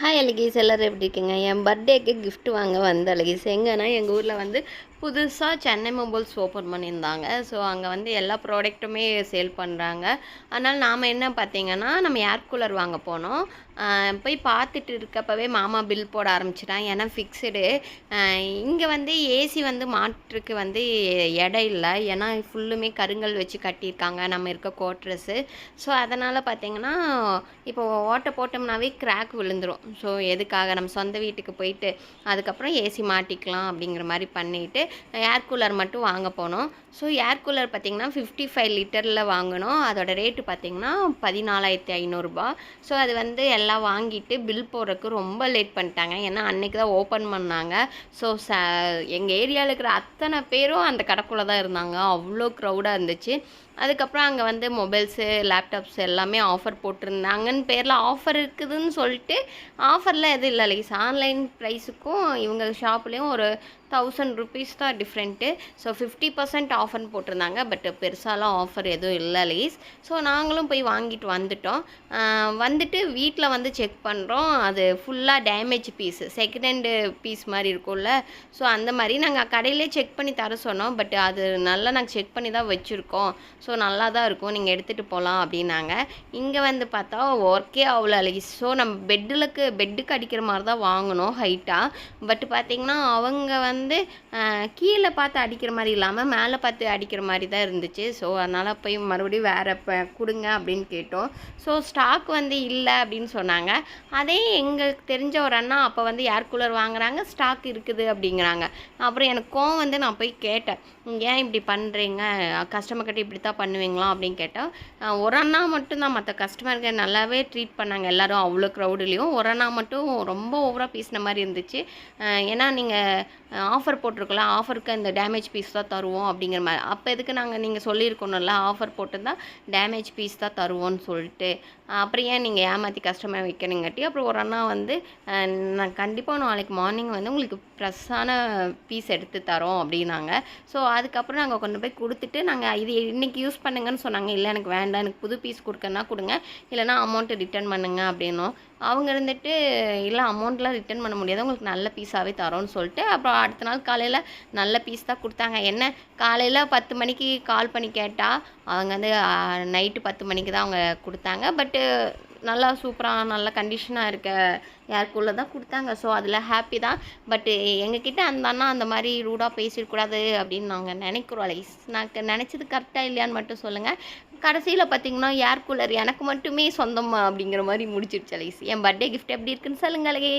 Hi அழகீஸ் எல்லோரும் எப்படி இருக்கீங்க? என் பர்த்டேக்கு கிஃப்ட் வாங்க வந்த அழகீஸ் எங்கன்னா எங்கள் ஊரில் வந்து புதுசாக சென்னை மொபைல்ஸ் ஓப்பன் பண்ணியிருந்தாங்க. ஸோ அங்கே வந்து எல்லா ப்ராடக்ட்டுமே சேல் பண்ணுறாங்க அதனால் நாம் என்ன பார்த்தீங்கன்னா நம்ம ஏர் கூலர் வாங்க போனோம். போய் பார்த்துட்டு இருக்கப்பவே மாமா பில் போட ஆரம்பிச்சிட்டான் ஏன்னா ஃபிக்ஸுடு இங்கே வந்து ஏசி வந்து மாற்றுக்கு வந்து இடம் இல்லை. ஏன்னா ஃபுல்லுமே கருங்கல் வச்சு கட்டியிருக்காங்க. நம்ம இருக்க கோட்ரஸ்ஸு ஸோ அதனால் பார்த்தீங்கன்னா இப்போ ஓட்டை போட்டோம்னாவே கிராக் விழுந்துரும். ஸோ எதுக்காக? நம்ம சொந்த வீட்டுக்கு போயிட்டு அதுக்கப்புறம் ஏசி மாட்டிக்கலாம் அப்படிங்கிற மாதிரி பண்ணிட்டு ஏர் கூலர் மட்டும் வாங்க போனோம். ஸோ ஏர் கூலர் பார்த்தீங்கன்னா ஃபிஃப்டி ஃபைவ் லிட்டரில் வாங்கினோம் அதோட ரேட்டு பார்த்தீங்கன்னா பதினாலாயிரத்தி ஐநூறுரூபா ஸோ அது வந்து எல்லாம் வாங்கிட்டு பில் போடுறதுக்கு ரொம்ப லேட் பண்ணிட்டாங்க. ஏன்னா அன்றைக்கி தான் ஓப்பன் பண்ணாங்க. ஸோ ச எங்கள் ஏரியாவில் இருக்கிற அத்தனை பேரும் அந்த கடைக்குள்ளே தான் இருந்தாங்க. அவ்வளோ க்ரௌடாக இருந்துச்சு. அதுக்கப்புறம் அங்கே வந்து மொபைல்ஸு லேப்டாப்ஸ் எல்லாமே ஆஃபர் போட்டிருந்தாங்கன்னு பேரில் ஆஃபர் இருக்குதுன்னு சொல்லிட்டு ஆஃபரில் எதுவும் இல்லை. லைஸ் ஆன்லைன் ப்ரைஸுக்கும் இவங்க ஷாப்லேயும் ஒரு தௌசண்ட் ருபீஸ் தான் டிஃப்ரெண்ட்டு ஸோ ஃபிஃப்டி பர்சன்ட் ஆஃபர்னு போட்டிருந்தாங்க. பட் பெருசாலாம் ஆஃபர் எதுவும் இல்லை லேஸ் ஸோ நாங்களும் போய் வாங்கிட்டு வந்துட்டோம். வந்துட்டு வீட்டில் வந்து செக் பண்ணுறோம் அது ஃபுல்லாக damage piece second hand piece மாதிரி இருக்கும்ல. ஸோ அந்த மாதிரி நாங்கள் கடையிலே செக் பண்ணி தர சொன்னோம். பட் அது நல்லா நாங்கள் செக் பண்ணி தான் வச்சுருக்கோம். ஸோ நல்லா தான் இருக்கும். நீங்கள் எடுத்துகிட்டு போகலாம் அப்படின்னாங்க. இங்கே வந்து பார்த்தா ஒர்க்கே அவ்வளோ அழகி ஸோ நம்ம பெட்டுலுக்கு பெட்டுக்கு அடிக்கிற மாதிரி தான் வாங்கினோம் ஹைட்டாக பட் பார்த்தீங்கன்னா அவங்க வந்து கீழே பார்த்து அடிக்கிற மாதிரி இல்லாமல் மேலே பார்த்து அடிக்கிற மாதிரி தான் இருந்துச்சு. ஸோ அதனால் போய் மறுபடியும் வேறு இப்போ கொடுங்க அப்படின்னு கேட்டோம். ஸோ ஸ்டாக் வந்து இல்லை அப்படின்னு சொன்னாங்க. அதே எங்களுக்கு தெரிஞ்ச ஒரு அண்ணா அப்போ வந்து ஏர் கூலர் வாங்குறாங்க ஸ்டாக் இருக்குது அப்படிங்கிறாங்க. அப்புறம் எனக்கு கோவம் வந்து நான் போய் கேட்டேன். ஏன் இப்படி பண்ணுறீங்க கஸ்டமர் கிட்ட இப்படி தான் பண்ணுவீங்களா? அப்படின்னு கேட்டால் ஒரு அண்ணா மட்டும்தான் மற்ற கஸ்டமருக்கு நல்லாவே ட்ரீட் பண்ணாங்க. எல்லோரும் அவ்வளோ க்ரௌடுலேயும் ஒரு அண்ணா மட்டும் ரொம்ப ஓவராக பேசின மாதிரி இருந்துச்சு. ஏன்னா நீங்கள் ஆஃபர் போட்டிருக்கலாம் ஆஃபருக்கு இந்த டேமேஜ் பீஸ் தான் தருவோம் அப்படிங்கிற மாதிரி. அப்போ எதுக்கு நாங்கள் நீங்கள் சொல்லியிருக்கணும்ல ஆஃபர் போட்டிருந்தா டேமேஜ் பீஸ் தான் தருவோம்னு சொல்லிட்டு. அப்புறம் ஏன் நீங்கள் ஏமாற்றி கஸ்டமர் வைக்கணுங்காட்டி அப்புறம் ஒரு அண்ணா வந்து நான் கண்டிப்பாக நாளைக்கு மார்னிங் வந்து உங்களுக்கு ஃப்ரெஷ்ஷான பீஸ் எடுத்து தரோம் அப்படின்னாங்க. ஸோ அதுக்கப்புறம் நாங்கள் கொண்டு போய் கொடுத்துட்டு நாங்கள் இது இன்றைக்கி யூஸ் பண்ணுங்கன்னு சொன்னாங்க. இல்லை எனக்கு வேண்டாம் எனக்கு புது பீஸ் கொடுக்கன்னா கொடுங்க. இல்லைனா அமௌண்ட்டு ரிட்டர்ன் பண்ணுங்க அப்படின்னோம். அவங்க இருந்துட்டு இல்லை அமௌண்ட்லாம் ரிட்டர்ன் பண்ண முடியாது. உங்களுக்கு நல்ல பீஸாகவே தரோன்னு சொல்லிட்டு அப்புறம் அடுத்த நாள் காலையில் நல்ல பீஸ் தான் கொடுத்தாங்க. என்ன? காலையில் பத்து மணிக்கு கால் பண்ணி கேட்டால் அவங்க வந்து நைட்டு பத்து மணிக்கு தான் அவங்க கொடுத்தாங்க. பட்டு நல்லா சூப்பராக நல்ல கண்டிஷனாக இருக்க ஏர்கூலில் தான் கொடுத்தாங்க. ஸோ அதில் ஹாப்பி தான். பட்டு எங்ககிட்ட அந்த அண்ணா அந்த மாதிரி ரூடாக பேசிடக்கூடாது அப்படின்னு நாங்கள் நினைக்கிறோம். லைஸ் நான் நினச்சது கரெக்டாக இல்லையான்னு மட்டும் சொல்லுங்கள் கடைசியில் பார்த்தீங்கன்னா ஏர் கூலர் எனக்கு மட்டுமே சொந்தமாக அப்படிங்கிற மாதிரி முடிச்சிருச்சு லைஸ் என் பர்த்டே கிஃப்ட் எப்படி இருக்குன்னு சொல்லுங்கள். லைஸ்